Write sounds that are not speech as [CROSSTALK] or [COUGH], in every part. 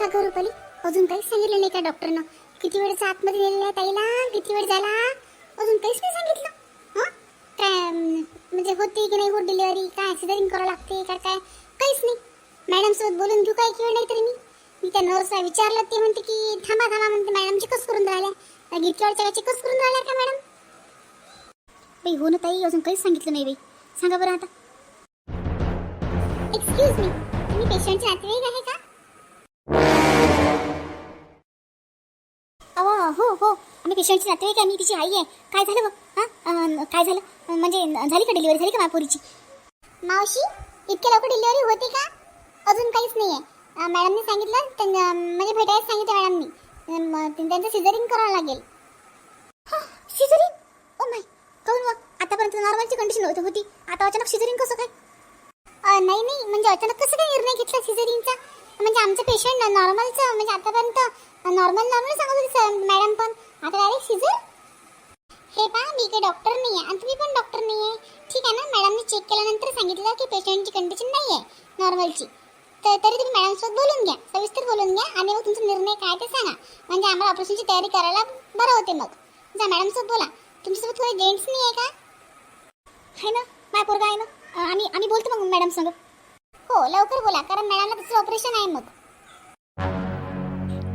का करू रुपाली अजून काहीच सांगितलं नाही का डॉक्टरनं किती वेळेचा आतमध्ये नेलेला आहे ताईला? किती वेळ झाला? अजून काहीच नाही सांगितलं. हां? काय म्हणजे होती की नाही होत डिलिव्हरी काय सिझरिंग करावं लागते काय काय? काहीच नाही. मॅडम सोबत बोलून घेऊ काय किंवा नाही तरी मी. मी त्या नर्सला विचारलं ते म्हणते की थांबा थांबा म्हणते मॅडम चेकच करून राहिल्या? गिरकीवरच्या काय करून राहिल्या का मॅडम बाई हो ना ताई अजून काहीच सांगितलं नाही बाई. सांगा बरं आता. एक्सक्यूज मी तुम्ही पेशंटचे नातेवाईक आहे का? आम्ही पेशंटची नातेवाईक आहे मी तिची आई आहे. काय झालं बघ? हां? काय झालं? म्हणजे झाली का डिलिव्हरी झाली का मापुरीची? मावशी इतक्या लवकर डिलिव्हरी होती का? अजून काहीच नाही आहे मॅडमनी सांगितलं त्यांना म्हणजे भेटायला सांगितलं मॅडमनी म- त्यांचं सिझरिंग करावं लागेल. सिझरिंग ओ माय काऊन मग आतापर्यंत नॉर्मलची कंडिशन होती होती. आता अचानक सिझरिंग कसं काय? नाही नाही. म्हणजे अचानक कसं काय निर्णय घेतला सिझरिंगचा म्हणजे आमचं पेशंट नॉर्मलचं म्हणजे आतापर्यंत नॉर्मल नॉर्मल सांगत होती मॅडम पण आता डायरेक्ट सिझर हे पहा मी काही डॉक्टर नाही आहे आणि तुम्ही पण डॉक्टर नाही आहे ठीक आहे ना मॅडमने चेक केल्यानंतर की पेशंटची कंडिशन नाही आहे नॉर्मलची तर तरी तुम्ही मॅडमसोबत बोलून घ्या सविस्तर बोलून घ्या आणि मग तुमचा निर्णय काय ते सांगा. म्हणजे आम्हाला ऑपरेशनची तयारी करायला बरं होते मग. जा मॅडमसोबत बोला. तुमच्यासोबत थोडे जेंट्स नाही आहे का? आहे ना? माय पोरगा आहे ना? आम्ही आम्ही बोलतो मग मॅडम सांग. हो लवकर बोला कारण मॅडमला त्याचं ऑपरेशन आहे मग.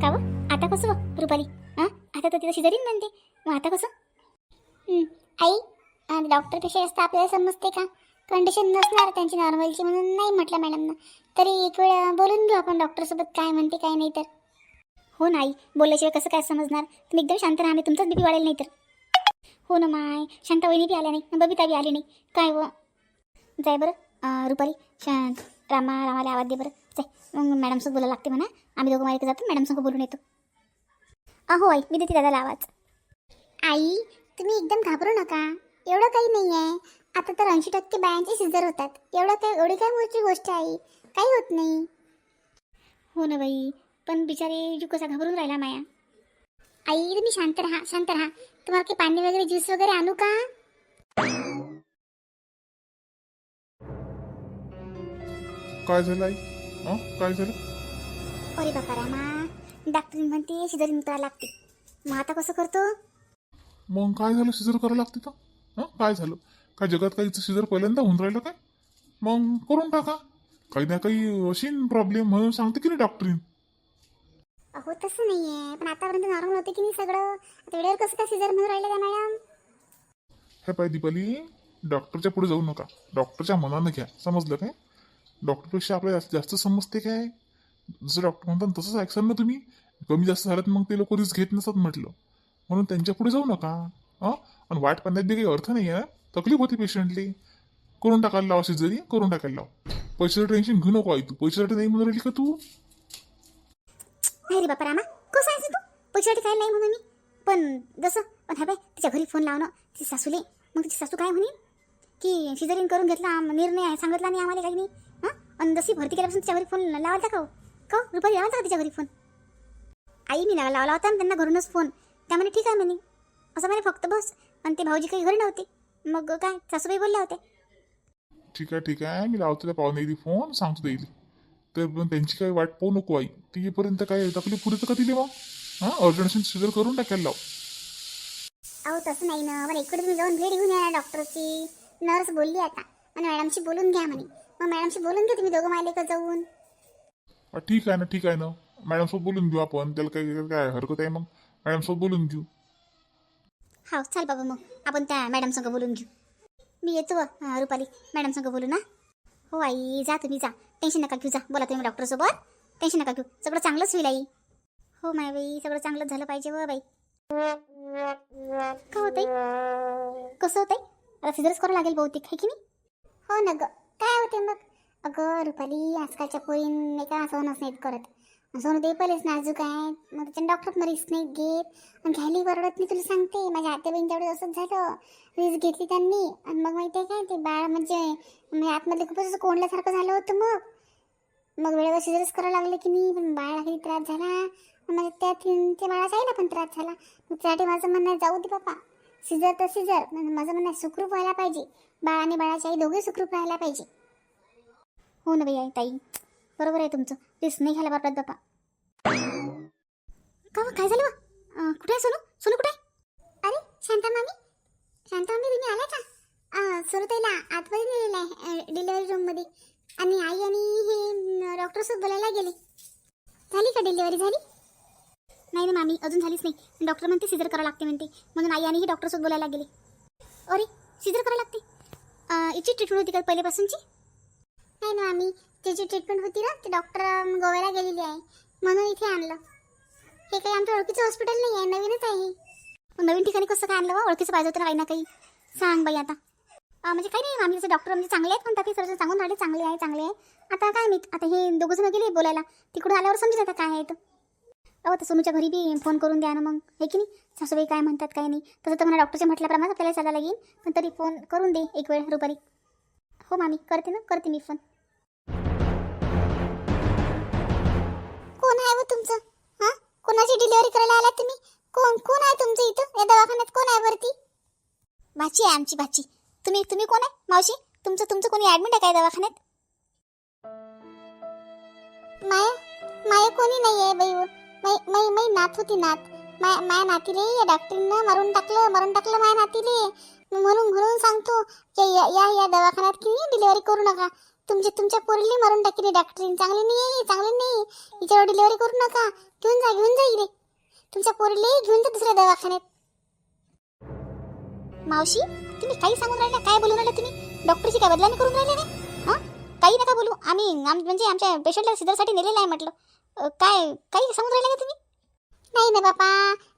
का आता कसं व, रुपाली? हां आता तर तिथं शिजरीन म्हणते. मग आता कसं? आई डॉक्टर डॉक्टरपेक्षा जास्त आपल्याला समजते का? कंडिशन नसणार त्यांची नॉर्मलची म्हणून नाही म्हटलं मॅडमनं तरी एक वेळ बोलून घेऊ आपण डॉक्टरसोबत काय म्हणते काय नाही तर. हो नाही बोलल्याशिवाय कसं काय समजणार? तुम्ही एकदम शांत राहा मी तुमचाच बीपी वाढेल नाही तर हो ना माय शांता वहिनी बी आल्या नाही बबिता बी आली नाही. काय व? जाय बरं रुपाली शांत रामा रामाला आवाज दे बरं. जाय मग मॅडमसोबत बोलायला लागते म्हणा. आम्ही दोघं मालिक जातो मॅडमसोबत बोलून येतो. अहो आई मी देते दादाला आवाज. आई तुम्ही एकदम घाबरू नका. एवढं काही नाही आहे आता तर ऐंशी टक्के बायांचे सिझर होतात. एवढं काय एवढी काय मोठी गोष्ट आहे? काही होत नाही. हो ना बाई. पण बिचारे जीव कसा घाबरून राहिला माया. आई तुम्ही शांत राहा शांत राहा. तुम्हाला काही पाणी वगैरे ज्यूस वगैरे आणू का? काय झालं आई? हं? काय झालं? अरे बापा रामा. डॉक्टर म्हणते सिझरिंग करायला लागते. मग आता कसं करतो? मग काय झालं? सिजर करावं लागते तर? हं? काय झालं? काय जगात काही सिजर पहिल्यांदा होऊन राहिलं काय मग करून टाका. काही ना काही अशी प्रॉब्लेम म्हणून सांगते की नाही डॉक्टरीन अहो तसं नाही आहे पण आतापर्यंत नॉर्मल होते की नाही सगळं? आता वेळेवर कसं काय सिझर म्हणून राहिलं का मॅडम हे पाय दीपाली डॉक्टरच्या पुढे जाऊ नका. डॉक्टरच्या मनानं घ्या. समजलं काय? डॉक्टरपेक्षा आपल्याला जास्त जास्त समजते काय? जसं डॉक्टर म्हणतात तसंच ॲक्शन ना तुम्ही. कमी जास्त झालं तर मग ते लोक रिस्क घेत नसतात म्हटलं. म्हणून त्यांच्या पुढे जाऊ नका. हां? आणि वाट पाहण्यात बी काही अर्थ नाही आहे तकलीफ होती पेशंटली करून टाकायला लाव जरी करून टाकायला लाव. पैशाचं टेन्शन घेऊ नको आई तू. पैशासाठी नाही म्हणून राहिली का तू? नाही रे बापा रामा कसं आहे तू? पैशासाठी काय नाही म्हणून मी. पण जसं पण हा बाय तिच्या घरी फोन लावणं तिची सासूले. मग तिची सासू काय म्हणे की सिझरिंग करून घेतला आम- निर्णय आहे सांगितला नाही आम्हाला काही नाही. हां? आणि जशी भरती केल्यापासून तिच्या घरी फोन लावायचा का हो? का हो? रुपाली लावायचा का तिच्या घरी फोन आई मी लावला होता ना त्यांना घरूनच फोन त्यामुळे ठीक आहे म्हणे. असं म्हणे फक्त बस. आणि ते भाऊजी काही घरी नव्हते. मग काय सासूबाई बोलल्या होत्या. ठीक आहे ठीक आहे. मी लावतो त्या पाहुणे येईल फोन सांगतो देईल तर पण त्यांची काही वाट पाहू नको आई. ती येईपर्यंत काय तकलीफ पुढे तर का दिली मग हां अर्जंट सिजर करून टाकायला लाव. अहो तसं नाही ना. पण इकडे तुम्ही जाऊन भेट घेऊन या डॉक्टरची नर्स बोलली आता. आणि मॅडमशी बोलून घ्या म्हणे. मग मॅडमशी बोलून घ्या तुम्ही दोघं मायले का जाऊन. ठीक आहे ना ठीक आहे ना. मॅडमसोबत बोलून घेऊ आपण. त्याला काही काय हरकत आहे मग? मॅडमसोबत बोलून घेऊ. हा चाल बाबा मग. आपण त्या मॅडम संग बोलून घेऊ. मी येतो रुपाली. मॅडम संग बोलू ना? हो आई जा तुम्ही जा. टेन्शन नका घेऊ जा. बोला तुम्ही डॉक्टरसोबत टेन्शन नका घेऊ. सगळं चांगलंच होईल आई. हो माय बाई सगळं चांगलंच झालं पाहिजे व बाई. का होतंय कसं होतंय आता सिझरच करावं लागेल बहुतेक आहे की नाही? हो ना ग. काय होते मग? अगं रुपाली आजकालच्या पोरीन नाही का सोनच नाहीत करत. सोनू ते पहिलेच नाजूक आहे मग त्याच्या डॉक्टर रिस्क नाही घेत. आणि घ्यायला परवडत नाही तुला सांगते. माझ्या आत्याबाईन असंच झालं. रिस्क घेतली त्यांनी. आणि मग माहिती आहे काय ते बाळ म्हणजे म्हणजे आतमध्ये खूपच असं कोंडल्यासारखं झालं होतं मग. मग वेळेवर शिजरच करावं लागलं की नाही पण बाळाला काही त्रास झाला. म्हणजे त्या त्या बाळाचा आहे ना पण त्रास झाला. मग त्यासाठी माझं म्हणणं आहे, जाऊ दे बापा सिजर तर सिजर माझं म्हणणं आहे, सुखरूप व्हायला पाहिजे. बाळ आणि बाळाची आई दोघे सुखरूप राहायला पाहिजे. हो ना बाई ताई. बरोबर आहे तुमचं. रिस्क नाही घ्यायला बापरात बापा का काय झालं कुठे आहे सोनू? सोनू कुठे अरे शांता मामी. शांता मामी तुम्ही आला का? सोनू ताईला आतमध्ये नेलेलं आहे डिलिव्हरी रूममध्ये आणि आई आणि हे डॉक्टरसोबत बोलायला गेले. झाली का डिलिव्हरी झाली? नाही ना मामी अजून झालीच नाही. डॉक्टर म्हणते सिजर करावं लागते म्हणते. म्हणून आई आणि ही डॉक्टरसोबत बोलायला गेले. अरे सिजर करावं लागते? हिची ट्रीटमेंट होती का पहिल्यापासूनची? नाही ना आम्ही त्याची ट्रीटमेंट होती ना ते डॉक्टर गोव्याला गेलेली आहे. म्हणून इथे आणलं. हे काही आमच्या ओळखीचं हॉस्पिटल नाही आहे नवीनच आहे मग नवीन ठिकाणी कसं काय आणलं बा ओळखीचं पाहिजे होतं काही ना काही. सांग बाई आता. म्हणजे काही नाही आम्ही डॉक्टर म्हणजे चांगले आहेत म्हणतात ते सर्व सांगून राहिले चांगले आहे चांगले आहे. आता काय मी आता हे दोघं जण गेले बोलायला. तिकडून आल्यावर समजेल आता काय आहे तर अहो तर सोनूच्या घरी बी फोन करून द्या ना मग. हे की नाही? सासूबाई काय म्हणतात काय नाही. तसं तर मला डॉक्टरच्या म्हटल्याप्रमाणे आपल्याला चालायला लागेल पण तरी फोन करून दे एक वेळ रुपारी हो मामी करते ना करते मी फोन कोणाची डिलिव्हरी करायला आला तुम्ही? कोण कोण आहे तुमचं इथं? या दवाखान्यात कोण आहे वरती? भाची आहे आमची भाची. तुम्ही तुम्ही कोण आहे? मावशी तुमचं तुमचं कोणी ऍडमिट आहे काय दवाखान्यात? माया माया कोणी नाही आहे बाई. मै मै मै नात होती नात. माया माया नातीले या डॉक्टरीनं मारून टाकलं. मारून टाकलं माया नातीले. मग म्हणून म्हणून सांगतो की या या या दवाखान्यात की डिलिव्हरी करू नका. तुमच्या तुमच्या पोरीला मारून टाकली डॉक्टरीन चांगली नाही आहे चांगली नाही. हिच्यावर डिलिव्हरी करू नका. घेऊन जा घेऊन जा इकडे. तुमच्या पोरीले घेऊन जा दुसऱ्या दवाखान्यात. मावशी तुम्ही काही सांगून राहिल्या काय बोलून राहिल्या तुम्ही? डॉक्टरची काय बदलाने करून राहिले काय हां? काही नका बोलू. आम्ही आम म्हणजे आमच्या पेशंटला सिजरसाठी नेलेलं आहे म्हटलं. काय काही सांगून राहिले का तुम्ही? नाही ना बापा.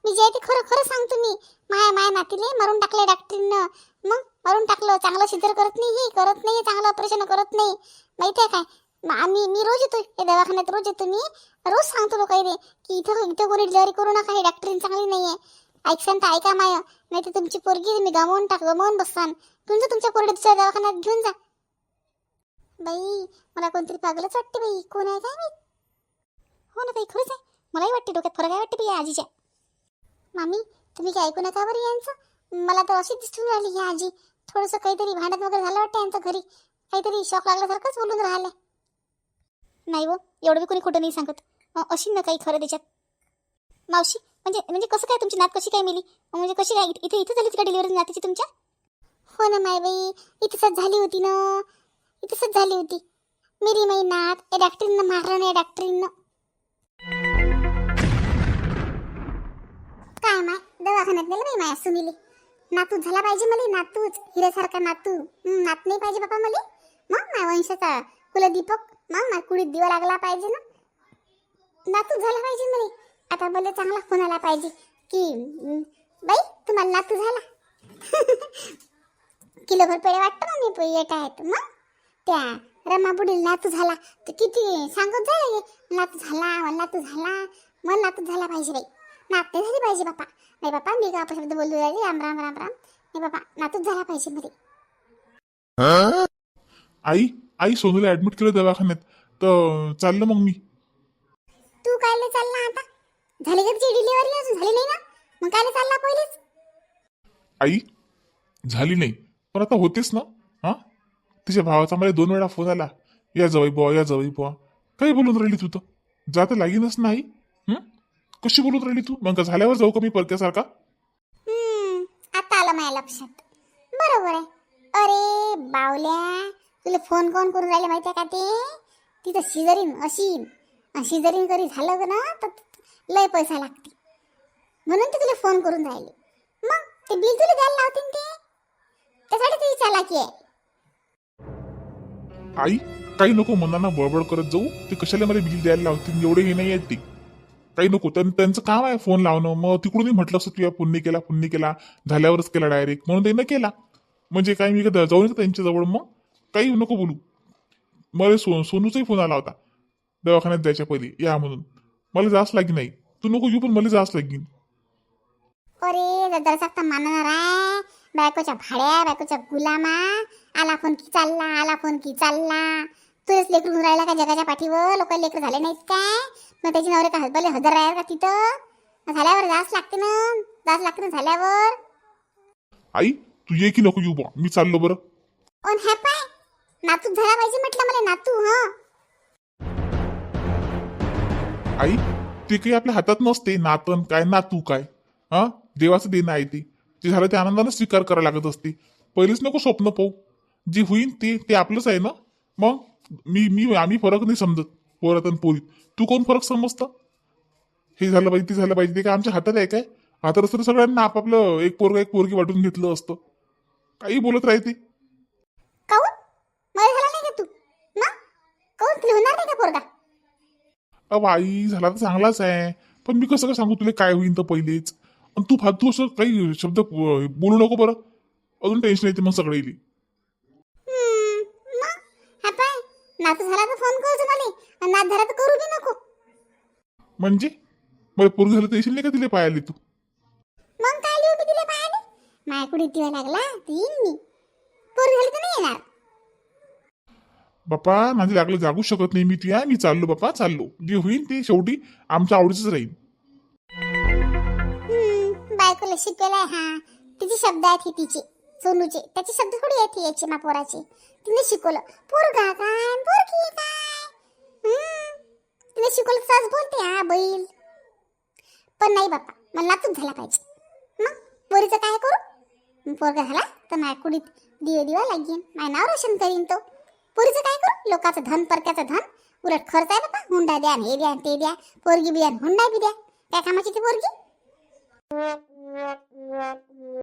मी जे आहे ते खरं खरं सांगतो मी. माया माया नातीले मारून टाकले डॉक्टरीनं. मग? मारून टाकलं. चांगलं सिजर करत नाही हे करत नाही चांगलं ऑपरेशन करत नाही. माहिती आहे काय? आम्ही मी रोज येतो या दवाखान्यात रोज येतो मी. रोज सांगतो लोक रे की इथं इथं कोणी डिलिव्हरी करू नका हे डॉक्टरीन चांगली नाही आहे ऐकसान तर ऐका माय. नाही तर तुमची पोरगी मी गमावून टाक गमावून बससान घेऊन जा तुमच्या पोरगी दुसऱ्या दवाखान्यात घेऊन जा. बाई मला कोणतरी पागलच वाटते बाई. कोण आहे काय मी हो ना ताई खरंच आहे. मलाही वाटते डोक्यात फरक आहे वाटते या आजीच्या. मामी तुम्ही काय ऐकू नका बरं यांचं. मला तर अशीच दिसून राहिली ही आजी. थोडंसं काहीतरी भांडत वगैरे झालं वाटतं यांचं घरी. काहीतरी शॉक लागल्यासारखंच बोलून राहिले नाही हो एवढं बी कोणी खोटं नाही सांगत. अशी ना काही खरं त्याच्यात. मावशी म्हणजे म्हणजे कसं काय तुमची नात कशी काय मिली? म्हणजे कशी काय इथे इथे झाली का डिलिव्हरी नातीची तुमच्या? हो ना माय बाई इथेच झाली होती ना. इथेच झाली होती. मेरी माई नात या डॉक्टरीनं मारलं नाही डॉक्टरीनं काय माय दवाखान्यात नेलं बाई माया सुनीले नातू झाला पाहिजे मला नातूच. हिऱ्यासारखा नातू. नात नाही पाहिजे बापा मला. मग माझ्या वंशाचा कुलदीपक मग ना कुडीत दिवा लागला पाहिजे ना. नातू झाला पाहिजे मला. आता मला चांगला फोन आला पाहिजे की बाई तुम्हाला नातू झाला? [LAUGHS] किलोभर पेढे वाटतं मग मी येत आहेत मग त्या रमा बुडील नातू झाला. तर किती सांगत जाय नातू झाला नातू झाला. मला नातू झाला पाहिजे बाई. नात झाली पाहिजे बापा. नाही बापा मी का शब्द बोलू राहिली. राम राम राम राम. नाही बापा नातूच झाला पाहिजे मध्ये आई आई सोनूला ऍडमिट केलं दवाखान्यात. तर चाललं मग मी. तू कायले चालला आता? झाली का तुझी डिलिव्हरी अजून? झाली नाही ना? मग कायले चालला पहिलेच? आई झाली नाही. पण आता होतेच ना? हा? तिच्या भावाचा मला दोन वेळा फोन आला. या जवाई बुवा या जवाई बुवा. काही बोलून राहिली तू तर? जाता लागेनच नाही? कशी बोलून राहिली तू? मग झाल्यावर जाऊ का मी परक्यासारखा? हम्म, आता आलं माझ्या लक्षात. बरोबर आहे. अरे बावल्या तुला फोन कोण करून राहिले माहिती आहे का ते? तिथं शिजरीन अशी शिजरीन करी झालं ना तर लय पैसा लागते. म्हणून ते तुला फोन करून राहिले. मग ते बिल तुला द्यायला लावतील ते? त्यासाठी तुझी चालाकी आहे. आई काही नको मनाना बडबड करत जाऊ. ते कशाला मला बिल द्यायला लावतील? एवढे हे नाही आहेत ते. काही नको त्यां- त्यांचं काम आहे फोन लावणं. मग तिकडूनही म्हटलं असतं तुया पुण्य केला पुण्य केला. झाल्यावरच केला डायरेक्ट म्हणून त्यांना केला. म्हणजे काय मी का जाऊन येतो त्यांच्याजवळ मग काही नको बोलू. मला सो सोनूचाही फोन आला होता. दवाखान्यात जायच्या पहिले या म्हणून. मला जास्त लागी नाही. तू नको येऊ पण मला जास्त लागीन अरे जरासा मानणार आहे. बायकोच्या भाड्या बायकोच्या गुलामा. आला फोन की चालला आला फोन की चालला. तुझेच लेकरून राहिला का जगाच्या पाठीवर? लोक लेकर झाले नाहीत काय? मग त्याची नवरे का हजबले हजर राहील का तिथं? झाल्यावर जास लागते ना? जास लागते ना झाल्यावर? आई तू ये की नको येऊ बा मी चाललो बरं. ओन ह्या पाय नातू झाला पाहिजे म्हटलं मला नातू हा? आई ते काही आपल्या हातात नसते. नातन काय नातू काय? हा? देवाचं देणं आहे ते. ते झालं ते आनंदानं स्वीकार करायला लागत असते. पहिलेच नको स्वप्न पाहू. जे होईन ते ते आपलंच आहे ना? मग मी मी आम्ही फरक नाही समजत. पोरात आणि पोरीत तू कोण फरक समजतं? हे झालं पाहिजे ते झालं पाहिजे ते काय आमच्या हातात आहे काय? असतं तर सगळ्यांना आपापलं एक पोरगा एक पोरगी वाटून घेतलं असतं. काही बोलत राहते काऊन? मला झाला नाही का तू. ना काऊन? तुला होणार नाही का पोरगा? अ आई झाला तर चांगलाच आहे. पण मी कसं काय सांगू तुला काय होईन तर पहिलेच? आणि तू फालतू असं काही शब्द बोलू नको बरं. अजून टेन्शन येते मग सगळे नातू झाला तर फोन कर झाला तर करू बी नको. म्हणजे? मला पोरग झालं तर येशील नाही का तिला पाहायला तू? मग काय लिहू बी तिला पाहायला माझ्याकडे दिवा लागला? तर येईन मी. पोर झाली तर नाही येणार. बापा माझे लागलं जागू शकत नाही मी तुया मी चाललो बापा चाललो. जे होईन ते शेवटी आमच्या आवडीच राहील. हम्म, बायकोला शिकवलाय हा. तिचे शब्द आहेत हे तिचे सोनूचे. त्याचे शब्द थोडी आहेत हे याचे मा पोराचे. तिने शिकवलं. पोरगा काय पोरगी काय तिने शिकवलं तसंच बोलते हा बैल. पण नाही बाप्पा मला नातूच झाला पाहिजे. मग पोरीचं काय करू? पोरगा झाला तर माझ्या कुडीत दिवे दिवा लागेन माझ्या नाव रोशन करीन तो. पोरीचं काय करू? लोकांचं धन परक्याचं धन. उलट खर्च आहे बाप्पा हुंडा द्या हे द्या ते द्या पोरगी बी द्या हुंडा बी द्या. काय कामाची ती पोरगी.